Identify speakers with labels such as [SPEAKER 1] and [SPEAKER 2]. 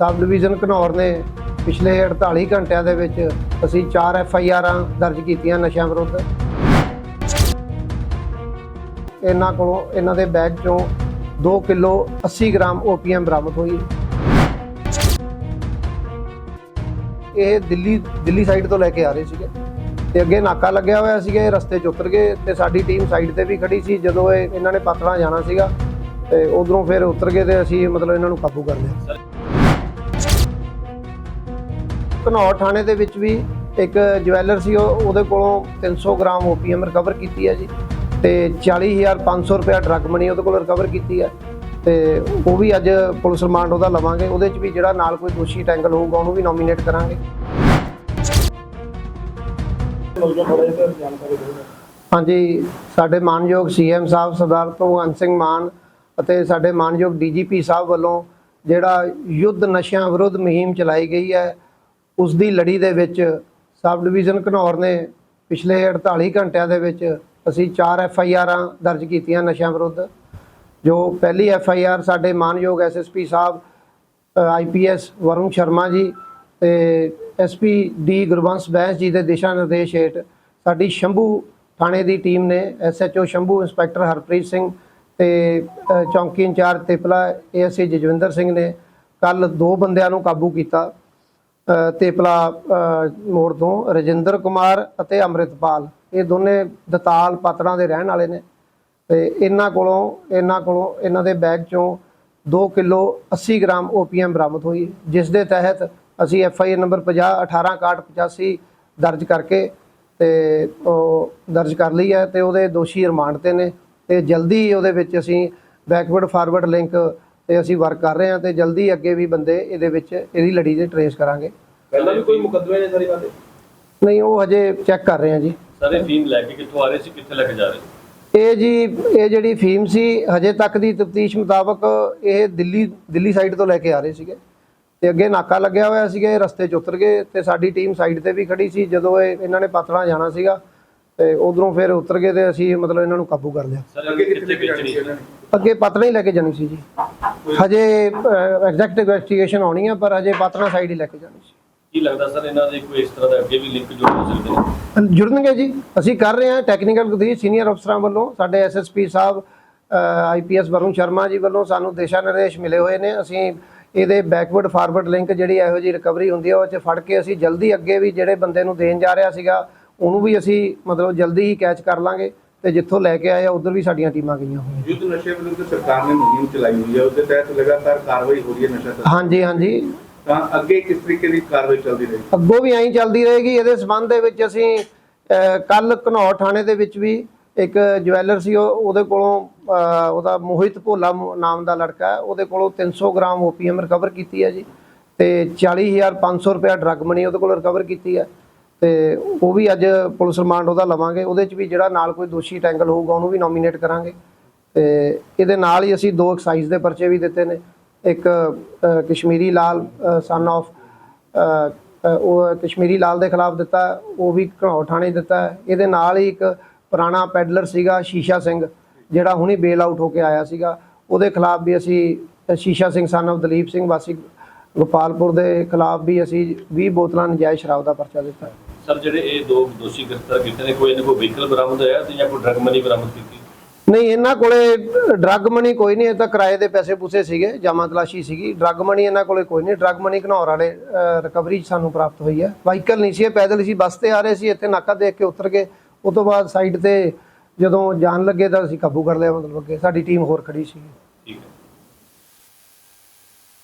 [SPEAKER 1] Sub division Ghanaur ਨੇ ਪਿਛਲੇ 48 ਘੰਟਿਆਂ ਦੇ ਵਿੱਚ ਅਸੀਂ 4 ਐਫ ਆਈ ਆਰਾਂ ਦਰਜ ਕੀਤੀਆਂ ਨਸ਼ਿਆਂ ਵਿਰੁੱਧ। ਇਹਨਾਂ ਕੋਲੋਂ ਇਹਨਾਂ ਦੇ ਬੈਗ ਚੋਂ 2 ਕਿਲੋ 80 ਗ੍ਰਾਮ ਓਪੀਐਮ ਬਰਾਮਦ ਹੋਈ। ਇਹ ਦਿੱਲੀ ਦਿੱਲੀ ਸਾਈਡ ਤੋਂ ਲੈ ਕੇ ਆ ਰਹੇ ਸੀਗੇ। ਤੇ ਅੱਗੇ ਨਾਕਾ ਲੱਗਿਆ ਹੋਇਆ ਸੀਗਾ, ਇਹ ਰਸਤੇ 'ਚ ਉਤਰ ਗਏ ਤੇ ਸਾਡੀ ਟੀਮ ਸਾਈਡ ਤੇ ਵੀ ਖੜੀ ਸੀ ਜਦੋਂ ਇਹ ਇਹਨਾਂ ਨੇ ਪਾਤੜਾ ਜਾਣਾ ਸੀਗਾ ਤੇ ਉਧਰੋਂ ਫਿਰ ਉਤਰ ਗਏ ਤੇ ਅਸੀਂ ਮਤਲਬ ਇਹਨਾਂ ਨੂੰ ਕਾਬੂ ਕਰ ਲਿਆ। ਘਨੌਰ ਥਾਣੇ ਦੇ ਵਿੱਚ ਵੀ ਇੱਕ ਜਵੈਲਰ ਸੀ, ਉਹ- ਉਹਦੇ ਕੋਲੋਂ 300 ਗ੍ਰਾਮ ਓਪੀਐਮ ਰਿਕਵਰ ਕੀਤੀ ਹੈ ਜੀ ਤੇ 40500 ਰੁਪਏ ਡਰੱਗ ਮਨੀ ਉਹਦੇ ਕੋਲ ਰਿਕਵਰ ਕੀਤੀ ਹੈ ਤੇ ਉਹ ਵੀ ਅੱਜ ਪੁਲਿਸ ਰਿਮਾਂਡ ਉਹਦਾ ਲਵਾਂਗੇ, ਉਹਦੇ 'ਚ ਵੀ ਜਿਹੜਾ ਨਾਲ ਕੋਈ ਦੋਸ਼ੀ ਟੈਂਗਲ ਹੋਊਗਾ ਉਹਨੂੰ ਵੀ ਨੋਮੀਨੇਟ ਕਰਾਂਗੇ। ਹਾਂਜੀ, ਸਾਡੇ ਮਾਨਯੋਗ ਸੀਐਮ ਸਾਹਿਬ, ਸਰਦਾਰ ਭਗਵੰਤ ਸਿੰਘ ਮਾਨ ਅਤੇ ਸਾਡੇ ਮਾਨਯੋਗ ਡੀਜੀਪੀ ਸਾਹਿਬ ਵੱਲੋਂ ਜਿਹੜਾ ਯੁੱਧ ਨਸ਼ਿਆਂ ਵਿਰੁੱਧ ਮੁਹਿੰਮ ਚਲਾਈ ਗਈ ਹੈ ਉਸ ਦੀ ਲੜੀ ਦੇ ਵਿੱਚ ਸਬ ਡਿਵੀਜ਼ਨ ਘਨੌਰ ਨੇ ਪਿਛਲੇ 48 ਘੰਟਿਆਂ ਦੇ ਵਿੱਚ ਅਸੀਂ 4 ਐਫ ਆਈ ਆਰਾਂ ਦਰਜ ਕੀਤੀਆਂ ਨਸ਼ਿਆਂ ਵਿਰੁੱਧ, ਜੋ ਪਹਿਲੀ ਐਫ ਆਈ ਆਰ ਸਾਡੇ ਮਾਨਯੋਗ SSP Sahib I P IPS Varun Sharma ji ਤੇ ਐਸਪੀ ਡੀ ਗੁਰਬੰਸ ਬੈਂਸ ਜੀ ਦੇ ਦਿਸ਼ਾ ਨਿਰਦੇਸ਼ ਹੇਠ ਸਾਡੀ ਸ਼ੰਭੂ ਥਾਣੇ ਦੀ ਟੀਮ ਨੇ ਐਸਐਚਓ ਸ਼ੰਭੂ ਇੰਸਪੈਕਟਰ ਹਰਪ੍ਰੀਤ ਸਿੰਘ ਤੇ ਚੌਂਕੀ ਇੰਚਾਰਜ ਤੇਪਲਾ ਏਐਸਏ ਜਜਵਿੰਦਰ ਸਿੰਘ ਨੇ ਕੱਲ ਦੋ ਬੰਦਿਆਂ ਨੂੰ ਕਾਬੂ ਕੀਤਾ। ਤੇਪਲਾ ਮੋੜ ਤੋਂ ਰਜਿੰਦਰ ਕੁਮਾਰ ਅਤੇ ਅੰਮ੍ਰਿਤਪਾਲ। ਇਹ ਦੋਨੇ ਦਤਾਲ ਪਾਤੜਾਂ ਦੇ ਰਹਿਣ ਵਾਲੇ ਨੇ। ਤੇ ਇਹਨਾਂ ਕੋਲੋਂ ਇਹਨਾਂ ਕੋਲੋਂ, ਇਹਨਾਂ ਦੇ ਬੈਗ ਚੋਂ 2 ਕਿਲੋ 80 ਗ੍ਰਾਮ ਓਪੀਐਮ ਬਰਾਮਦ ਹੋਈ। ਜਿਸ ਦੇ ਤਹਿਤ ਅਸੀਂ ਐਫ ਆਈ ਆਰ ਨੰਬਰ 50 186185 ਦਰਜ ਕਰਕੇ ਤੇ ਉਹ ਦਰਜ ਕਰ ਲਈ ਹੈ ਤੇ ਉਹਦੇ ਦੋਸ਼ੀ ਰਿਮਾਂਡ ਤੇ ਨੇ। ਤੇ ਜਲਦੀ ਉਹਦੇ ਵਿੱਚ ਅਸੀਂ ਬੈਕਵਰਡ ਫਾਰਵਰਡ ਲਿੰਕ ਤੇ ਅਸੀਂ ਵਰਕ ਕਰ ਰਹੇ ਹਾਂ ਤੇ ਜਲਦੀ ਅੱਗੇ ਵੀ ਬੰਦੇ ਇਹਦੇ ਵਿੱਚ ਇਹਦੀ ਲੜੀ ਦੇ ਟਰੇਸ ਕਰਾਂਗੇ।
[SPEAKER 2] ਪਹਿਲਾਂ ਵੀ ਕੋਈ ਮੁਕੱਦਮੇ ਨੇ ਸਾਰੀ ਬਾਤੇ
[SPEAKER 1] ਨਹੀਂ ਉਹ ਹਜੇ ਚੈੱਕ ਕਰ ਰਹੇ ਹਾਂ ਜੀ।
[SPEAKER 3] ਸਾਰੇ ਫੀਮ ਲੈ ਕੇ ਕਿੱਥੋਂ ਆ ਰਹੇ ਸੀ ਕਿੱਥੇ ਲੈ ਕੇ ਜਾ ਰਹੇ ਸੀ?
[SPEAKER 1] ਇਹ ਜੀ ਇਹ ਜਿਹੜੀ ਫੀਮ ਸੀ ਹਜੇ ਤੱਕ ਦੀ ਤਫਤੀਸ਼ ਮੁਤਾਬਕ ਇਹ ਦਿੱਲੀ ਦਿੱਲੀ ਸਾਈਡ ਤੋਂ ਲੈ ਕੇ ਆ ਰਹੇ ਸੀਗੇ। ਤੇ ਅੱਗੇ ਨਾਕਾ ਲੱਗਿਆ ਹੋਇਆ ਸੀਗਾ ਇਹ ਰਸਤੇ 'ਚ ਉਤਰ ਗਏ ਤੇ ਸਾਡੀ ਟੀਮ ਸਾਈਡ ਤੇ ਵੀ ਖੜੀ ਸੀ ਜਦੋਂ ਇਹ ਇਹਨਾਂ ਨੇ ਪਾਤੜਾ ਜਾਣਾ ਸੀਗਾ ਤੇ ਉਧਰੋਂ ਫਿਰ ਉਤਰ ਗਏ ਤੇ ਅਸੀਂ ਮਤਲਬ ਇਹਨਾਂ ਨੂੰ ਕਾਬੂ ਕਰ ਲਿਆ।
[SPEAKER 3] ਸਰ
[SPEAKER 2] ਅੱਗੇ
[SPEAKER 3] ਕਿੱਥੇ ਵੇਚਣੀ
[SPEAKER 1] ਅੱਗੇ ਪਾਤੜਾ ਹੀ ਲੈ ਕੇ ਜਾਣੀ ਸੀ ਜੀ। ਹਜੇ ਐਗਜ਼ੈਕਟ ਇਨਵੈਸਟੀਗੇਸ਼ਨ ਆਉਣੀ ਆ ਪਰ ਹਜੇ ਪਾਤੜਾ ਸਾਈਡ ਹੀ ਲੈ ਕੇ ਜਾਣੀ ਸੀ।
[SPEAKER 3] ਕੀ ਲੱਗਦਾ ਸਰ ਇਹਨਾਂ ਦੇ ਕੋਈ ਇਸ ਤਰ੍ਹਾਂ ਦਾ ਅੱਗੇ ਵੀ ਲਿੰਕ ਜੁੜ ਸਕਦੇ ਨੇ?
[SPEAKER 1] ਜੁੜਨਗੇ ਜੀ। ਅਸੀਂ ਕਰ ਰਹੇ ਹਾਂ ਟੈਕਨੀਕਲ ਤਫਤੀਸ਼ ਸੀਨੀਅਰ ਅਫਸਰਾਂ ਵੱਲੋਂ ਸਾਡੇ ਐਸਐਸਪੀ ਸਾਹਿਬ ਆਈਪੀਐਸ ਵਰੁਣ ਸ਼ਰਮਾ ਜੀ ਵੱਲੋਂ ਸਾਨੂੰ ਦਿਸ਼ਾ ਨਿਰਦੇਸ਼ ਮਿਲੇ ਹੋਏ ਨੇ। ਅਸੀਂ ਇਹਦੇ ਬੈਕਵਰਡ ਫਾਰਵਰਡ ਲਿੰਕ ਜਿਹੜੀ ਇਹੋ ਜੀ ਰਿਕਵਰੀ ਹੁੰਦੀ ਹੈ ਉਹ 'ਚ ਫੜ ਕੇ ਅਸੀਂ ਜਲਦੀ ਅੱਗੇ ਵੀ ਜਿਹੜੇ ਬੰਦੇ ਨੂੰ ਦੇਣ ਜਾ ਰਿਹਾ ਸੀਗਾ ਉਹਨੂੰ ਵੀ ਅਸੀਂ ਮਤਲਬ ਜਲਦੀ ਹੀ ਕੈਚ ਕਰ ਲਾਂਗੇ। ਤੇ ਜਿੱਥੋਂ ਲੈ ਕੇ ਆਏ ਆ ਉਧਰ ਵੀ ਸਾਡੀਆਂ ਟੀਮਾਂ ਗਈਆਂ ਹੋਈਆਂ।
[SPEAKER 2] ਯੁੱਧ ਨਸ਼ੇ ਵਿਰੁੱਧ ਸਰਕਾਰ ਨੇ ਮੁਹਿੰਮ ਚਲਾਈ ਹੋਈ ਹੈ ਉਸ ਦੇ ਤਹਿਤ ਲਗਾਤਾਰ ਕਾਰਵਾਈ ਹੋ ਰਹੀ ਹੈ ਨਸ਼ਾ ਤਸਕਰੀ
[SPEAKER 1] ਹਾਂਜੀ ਹਾਂਜੀ।
[SPEAKER 2] ਤਾਂ ਅੱਗੇ ਕਿਸ ਤਰੀਕੇ ਦੀ ਕਾਰਵਾਈ ਚੱਲਦੀ ਰਹੇਗੀ?
[SPEAKER 1] ਅੱਗੋਂ ਵੀ ਐਂ ਚੱਲਦੀ ਰਹੇਗੀ। ਇਹਦੇ ਸਬੰਧ ਦੇ ਵਿੱਚ ਅਸੀਂ ਕੱਲ ਘਨੌਰ ਥਾਣੇ ਦੇ ਵਿੱਚ ਵੀ ਇੱਕ ਜਵੈਲਰ ਸੀ ਉਹ- ਉਹਦੇ ਕੋਲੋਂ ਅਹ, ਉਹਦਾ ਮੋਹਿਤ ਭੋਲਾ ਮ- ਨਾਮ ਦਾ ਲੜਕਾ ਹੈ ਉਹਦੇ ਕੋਲੋਂ 300 ਗ੍ਰਾਮ ਓਪੀਐਮ ਰਿਕਵਰ ਕੀਤੀ ਹੈ ਜੀ। ਤੇ 40500 ਰੁਪਏ ਡਰੱਗ ਮਨੀ ਉਹਦੇ ਕੋਲ ਰਿਕਵਰ ਕੀਤੀ ਹੈ। ਤੇ ਉਹ ਵੀ ਅੱਜ ਪੁਲਿਸ ਰਿਮਾਂਡ ਉਹਦਾ ਲਵਾਂਗੇ। ਉਹਦੇ ਚ ਵੀ ਜਿਹੜਾ ਨਾਲ ਕੋਈ ਦੋਸ਼ੀ ਟੈਂਗਲ ਹੋਊਗਾ, ਉਹਨੂੰ ਵੀ ਨੋਮੀਨੇਟ ਕਰਾਂਗੇ। ਤੇ ਇਹਦੇ ਨਾਲ ਹੀ ਅਸੀਂ ਦੋ ਐਕਸਾਈਜ਼ ਦੇ ਪਰਚੇ ਵੀ ਦਿੱਤੇ ਨੇ। ਇੱਕ ਕਸ਼ਮੀਰੀ ਲਾਲ ਸਨ ਆਫ ਉਹ ਕਸ਼ਮੀਰੀ ਲਾਲ ਦੇ ਖਿਲਾਫ ਦਿੱਤਾ, ਉਹ ਵੀ ਘਣੌਰ ਥਾਣੇ ਦਿੱਤਾ। ਇਹਦੇ ਨਾਲ ਹੀ ਇੱਕ ਪੁਰਾਣਾ ਪੈਡਲਰ ਸੀਗਾ, ਸ਼ੀਸ਼ਾ ਸਿੰਘ, ਜਿਹੜਾ ਹੁਣੇ ਬੇਲ ਆਊਟ ਹੋ ਕੇ ਆਇਆ ਸੀਗਾ। ਉਹਦੇ ਖਿਲਾਫ ਵੀ ਅਸੀਂ ਸ਼ੀਸ਼ਾ ਸਿੰਘ ਸਨ ਆਫ ਦਲੀਪ ਸਿੰਘ ਵਾਸੀ ਗੋਪਾਲਪੁਰ ਦੇ ਖਿਲਾਫ ਵੀ ਅਸੀਂ 20 ਬੋਤਲਾਂ ਨਜਾਇਜ਼ ਸ਼ਰਾਬ ਦਾ ਪਰਚਾ ਦਿੱਤਾ।
[SPEAKER 3] ਸਰ ਜਿਹੜੇ ਇਹ ਦੋ ਦੋਸ਼ੀ ਗ੍ਰਿਫਤਾਰ ਕੀਤੇ ਨੇ ਕੋਈ ਇਹਨਾਂ ਕੋਈ ਵਹੀਕਲ ਬਰਾਮਦ ਹੋਇਆ ਤੇ ਜਾਂ ਕੋਈ ਡਰਗ ਮਨੀ ਬਰਾਮਦ ਕੀਤੀ?
[SPEAKER 1] ਨਹੀਂ ਇਹਨਾਂ ਕੋਲੇ ਡਰੱਗ ਮਨੀ ਕੋਈ ਨਹੀਂ ਇਹ ਤਾਂ ਕਿਰਾਏ ਦੇ ਪੈਸੇ ਪੂਸੇ ਸੀਗੇ ਜਾਮਾ ਤਲਾਸ਼ੀ ਸੀਗੀ। ਡਰੱਗ ਮਨੀ ਇਹਨਾਂ ਕੋਲੇ ਕੋਈ ਨਹੀਂ ਡਰੱਗ ਮਨੀ ਘਨੌਰ ਵਾਲੇ ਰਿਕਵਰੀ ਸਾਨੂੰ ਪ੍ਰਾਪਤ ਹੋਈ ਹੈ। ਵਾਹੀਕਲ ਨਹੀਂ ਸੀ ਇਹ ਪੈਦਲ ਸੀ ਬੱਸ ਤੇ ਆ ਰਹੇ ਸੀ ਇੱਥੇ ਨਾਕਾ ਦੇਖ ਕੇ ਉਤਰ ਗਏ। ਉਸ ਤੋਂ ਬਾਅਦ ਸਾਈਡ ਤੇ ਜਦੋਂ ਜਾਣ ਲੱਗੇ ਤਾਂ ਅਸੀਂ ਕਾਬੂ ਕਰ ਲਿਆ ਮਤਲਬ ਅੱਗੇ। ਸਾਡੀ ਟੀਮ ਹੋਰ ਖੜੀ ਸੀ
[SPEAKER 3] ਠੀਕ ਹੈ।